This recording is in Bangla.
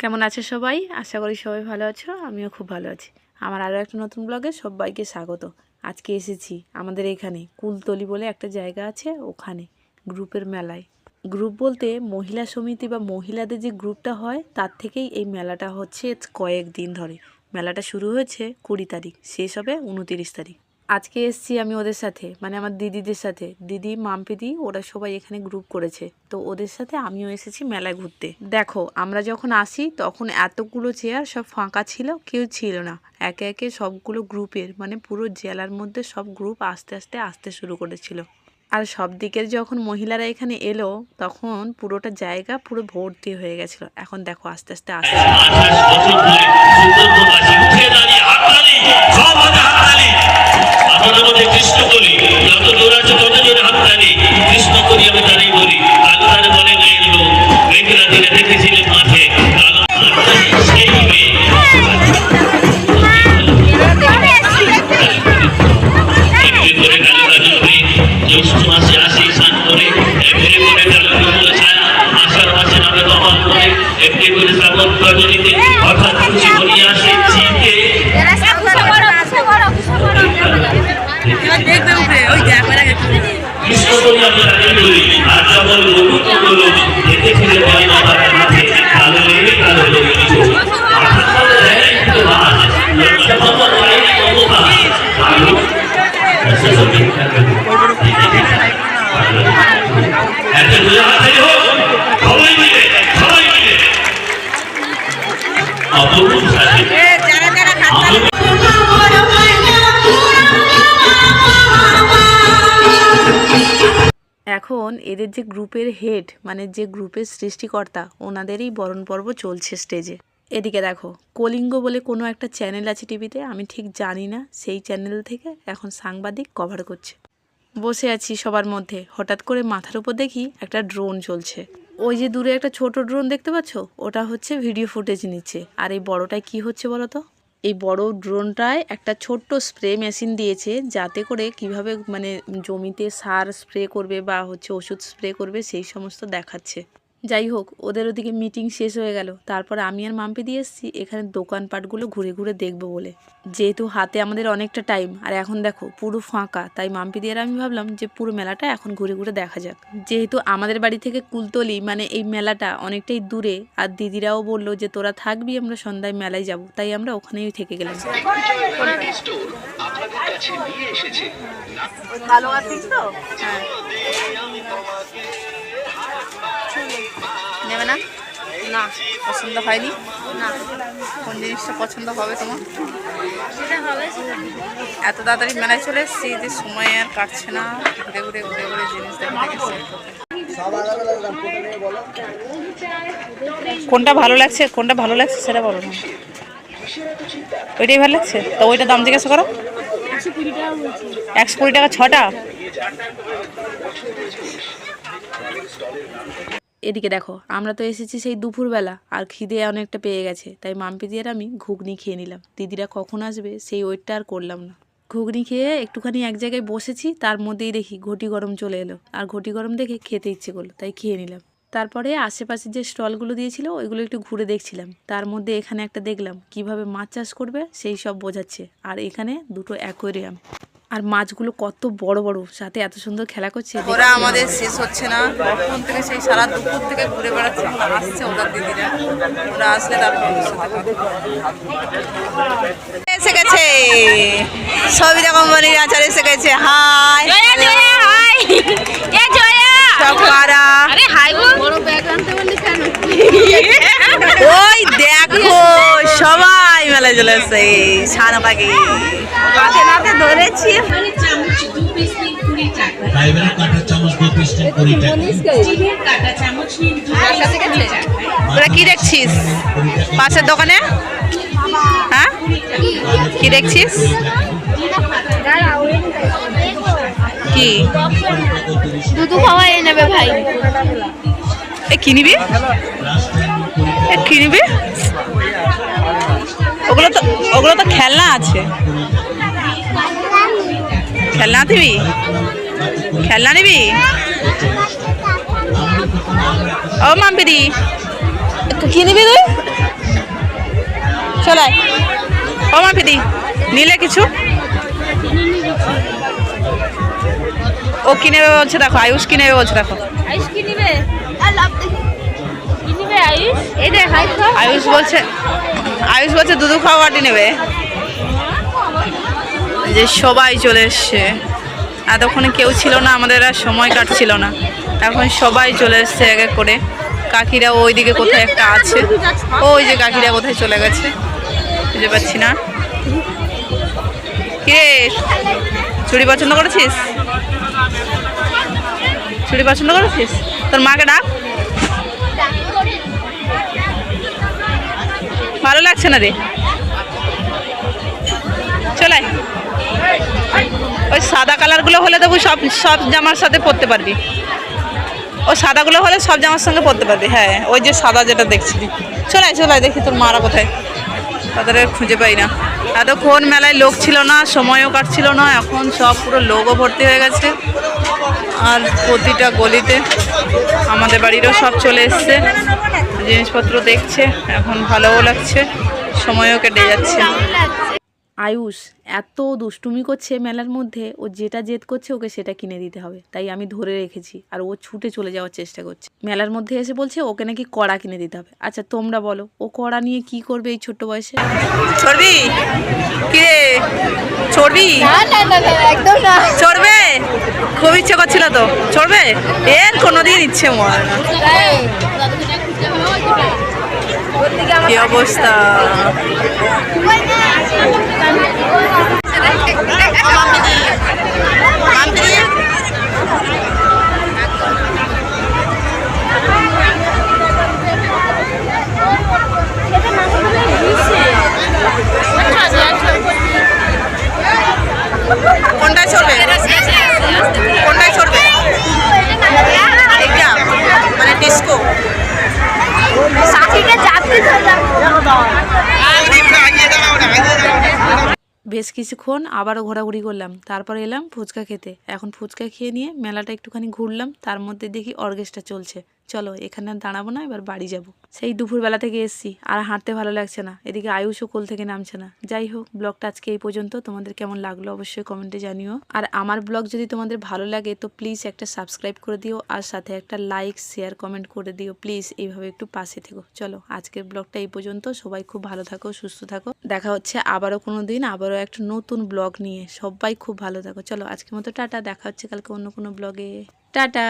কেমন আছে সবাই? আশা করি সবাই ভালো আছো, আমিও খুব ভালো আছি। আমার আরও একটা নতুন ব্লগে সবাইকে স্বাগত। আজকে এসেছি আমাদের এখানে কুলতলি বলে একটা জায়গা আছে ওখানে, গ্রুপের মেলায়। গ্রুপ বলতে মহিলা সমিতি বা মহিলাদের যে গ্রুপটা হয়, তার থেকেই এই মেলাটা হচ্ছে কয়েক দিন ধরে। মেলাটা শুরু হয়েছে কুড়ি তারিখ, শেষ হবে উনতিরিশ তারিখ। আজকে এসছি আমি ওদের সাথে মানে আমার দিদিদের সাথে। দিদি, মাম্পিদি, ওরা সবাই এখানে গ্রুপ করেছে। তো ওদের সাথে আমিও এসেছি মেলায় ঘুরতে। দেখো, আমরা যখন আসি, তখন এতগুলো চেয়ার সব ফাঁকা ছিল, কেউ ছিল না। একে একে সবগুলো গ্রুপের মানে পুরো জেলার মধ্যে সব গ্রুপ আস্তে আস্তে আসতে শুরু করেছিল। আর সব দিকের যখন মহিলারা এখানে এলো, তখন পুরোটা জায়গা পুরো ভর্তি হয়ে গেছিল। এখন দেখো আস্তে আস্তে আসছে কৃষ্ণ করি আমি বলি বলে দেখেছিলেন একটি করে শ্রাবণ রজনীতে হঠাৎ খুশি বলি আসে দেখ কৃষ্ণ করি আমরা বলি আর যখন বলুন দেখেছিলেন ভাই বাবার হাতে এখন এদের যে গ্রুপের হেড মানে যে গ্রুপের সৃষ্টিকর্তা, ওনাদেরই বরণ পর্ব চলছে স্টেজে এদিকে দেখো, কলিঙ্গ বলে কোনো একটা চ্যানেল আছে টিভিতে আমি ঠিক জানি না, সেই চ্যানেল থেকে এখন সাংবাদিক কভার করছে। বসে আছি সবার মধ্যে, হঠাৎ করে মাথার উপর দেখি একটা ড্রোন চলছে। ওই যে দূরে একটা ছোট ড্রোন দেখতে পাচ্ছ? ওটা হচ্ছে ভিডিও ফুটেজ নিচ্ছে। আর এই বড়টায় কি হচ্ছে বলো তো? এই বড় ড্রোনটায় একটা ছোট্ট স্প্রে মেশিন দিয়েছে যাতে করে কীভাবে মানে জমিতে সার স্প্রে করবে বা হচ্ছে ওষুধ স্প্রে করবে সেই সমস্ত দেখাচ্ছে। যাই হোক ওদের ওদিকে মিটিং শেষ হয়ে গেল। তারপর আমি আর মাম্পি দিয়ে এসেছি এখানে দোকানপাটগুলো ঘুরে ঘুরে দেখব বলে। যেহেতু হাতে আমাদের অনেকটা টাইম আর এখন দেখো পুরো ফাঁকা। তাই মাম্পি দিয়ে আমি ভাবলাম যে পুরো মেলাটা এখন ঘুরে ঘুরে দেখা যাক। যেহেতু আমাদের বাড়ি থেকে কুলতলি মানে এই মেলাটা অনেকটাই দূরে আর দিদিরাও বলল যে তোরা থাকবি আমরা সন্ধ্যায় মেলায় যাব। তাই আমরা ওখানেই থেকে গেলাম। ভালো আছিস তো? নেবে না? না পছন্দ হয়নি। না কোন জিনিসটা পছন্দ হবে তোমার? এত তাড়াতাড়ি মেলায় চলে এসেছি যে সময় আর কাটছে না। ঘুরে ঘুরে ঘুরে ঘুরে জিনিস। কোনটা ভালো লাগছে কোনটা ভালো লাগছে সেটা বলো না। ওইটাই ভালো লাগছে? তো ওইটা দাম জিজ্ঞাসা করো। একশো কুড়ি টাকা ছটা? এদিকে দেখো, আমরা তো এসেছি সেই দুপুরবেলা আর খিদে অনেকটা পেয়ে গেছে, তাই মাম্পি দিয়ে আমি ঘুগনি খেয়ে নিলাম। দিদিরা কখন আসবে সেই ওয়েটটা আর করলাম না। ঘুগনি খেয়ে একটুখানি এক জায়গায় বসেছি, তার মধ্যেই দেখি ঘটি গরম চলে এলো আর ঘটি গরম দেখে খেতে ইচ্ছে করল, তাই খেয়ে নিলাম। তারপরে আশেপাশে যে স্টলগুলো দিয়েছিল, ওইগুলো একটু ঘুরে দেখছিলাম। তার মধ্যে এখানে একটা দেখলাম, কীভাবে মাছ চাষ করবে সেই সব বোঝাচ্ছে। আর এখানে দুটো অ্যাকোয়ারিয়াম আর মাছগুলো কত বড় বড় সাথে এত সুন্দর খেলা করছে ওরা আমাদের শেষ হচ্ছে না। কখন থেকে সেই সারা দুপুর থেকে ঘুরে বেড়াচ্ছে আসছে ওদের দিদিরা। ওরা আসলে তারপর। এসে গেছে। সবিতা কোম্পানির আচার এসে গেছে। হাই। সব কারা ওই এসছে সারা পাখি হাতে নাতে ধরেছি। চামচ কুড়ি টাকা। তোরা কি দেখছিস? পাশের দোকানে? হ্যাঁ? কি দেখছিস? কি? দুধু খাওয়া এনে নেবে ভাই। এ কি নিবি? এ কি নিবি? ওগুলো তো ওগুলো তো খেলনা আছে। খেলনা দিবি? খেলনা নিবি? ও মাম্পিদি। কি নিবি তুই? চলে ও মা পিদি নিলে কিছু? ও কিনে বলছে দেখো, আয়ুষ কিনে বলছে দেখো। আয়ুষ কি নিবে? কি নিবে আয়ুষ বলছে আয়ুষ বলছে, দুধু খাওয়া বাটি নেবে। যে সবাই চলে এসছে। এতক্ষণে কেউ ছিল না, আমাদের আর সময় কাটছিল না। এখন সবাই চলে এসছে এক এক করে। কাকিরা ওইদিকে কোথায় একটা আছে। ওই যে কাকিরা কোথায় চলে গেছে। খুঁজে পাচ্ছি না। কিরে চুড়ি পছন্দ করেছিস? চুড়ি পছন্দ করেছিস? তোর মাকে ডাক। লাগছে না রে। চলে আয়। ওই সাদা কালারগুলো হলে তবু সব সব জামার সাথে পরতে পারবি। ও সাদাগুলো হলে সব জামার সঙ্গে পরতে পারবি হ্যাঁ। ওই যে সাদা যেটা দেখছিলি চলে আয়, চলে দেখি তোর মারা কোথায়। তাদের খুঁজে পাই না। এতক্ষণ মেলায় লোক ছিল না, সময়ও কাটছিল না, এখন সব পুরো লোকও ভর্তি হয়ে গেছে। আর প্রতিটা গলিতে আমাদের বাড়িরও সব চলে এসছে। জিনিসপত্র দেখছে, এখন ভালোও লাগছে, সময়ও কেটে যাচ্ছে। আয়ুষ এত দুষ্টুমি করছে মেলার মধ্যে ও যেটা জেদ করছে ওকে সেটা কিনে দিতে হবে। তাই আমি ধরে রেখেছি আর ও ছুটে চলে যাওয়ার চেষ্টা করছে। মেলার মধ্যে এসে বলছে ওকে নাকি কড়া কিনে দিতে হবে। আচ্ছা তোমরা বলো ও কড়া নিয়ে কি করবে এই ছোট্ট বয়সে? কিরে একদম না। চড়বে? খুব ইচ্ছে করছিল তো। চড়বে? এর কোনোদিন ইচ্ছে মর কি অবস্থা? Alan bir বেশ কিছুক্ষণ আবারও ঘোরাঘুরি করলাম। তারপর এলাম ফুচকা খেতে। এখন ফুচকা খেয়ে নিয়ে মেলাটা একটুখানি ঘুরলাম। তার মধ্যে দেখি অর্কেস্ট্রা চলছে। চলো, এখানে দাঁড়াবো না, এবার বাড়ি যাব। সেই দুপুরবেলা থেকে এসছি। আর হাঁটতে ভালো লাগছে না। এদিকে আয়ুষও কোল থেকে নামছে না। যাই হোক, ব্লগটা আজকে এই পর্যন্ত। তোমাদের কেমন লাগল অবশ্যই কমেন্টে জানিও। আর আমার ব্লগ যদি তোমাদের ভালো লাগে, তো প্লিজ একটা সাবস্ক্রাইব করে দিও। আর সাথে একটা লাইক শেয়ার কমেন্ট করে দিও। প্লিজ এইভাবে একটু পাশে থেকো। চলো, আজকের ব্লগটা এই পর্যন্ত। সবাই খুব ভালো থাকো, সুস্থ থাকো। দেখা হচ্ছে আবারও কোনো দিন, আবারও একটা নতুন ব্লগ নিয়ে। সবাই খুব ভালো থাকো। চলো আজকের মতো টাটা, দেখা হচ্ছে কালকে অন্য কোনো ব্লগে। টাটা!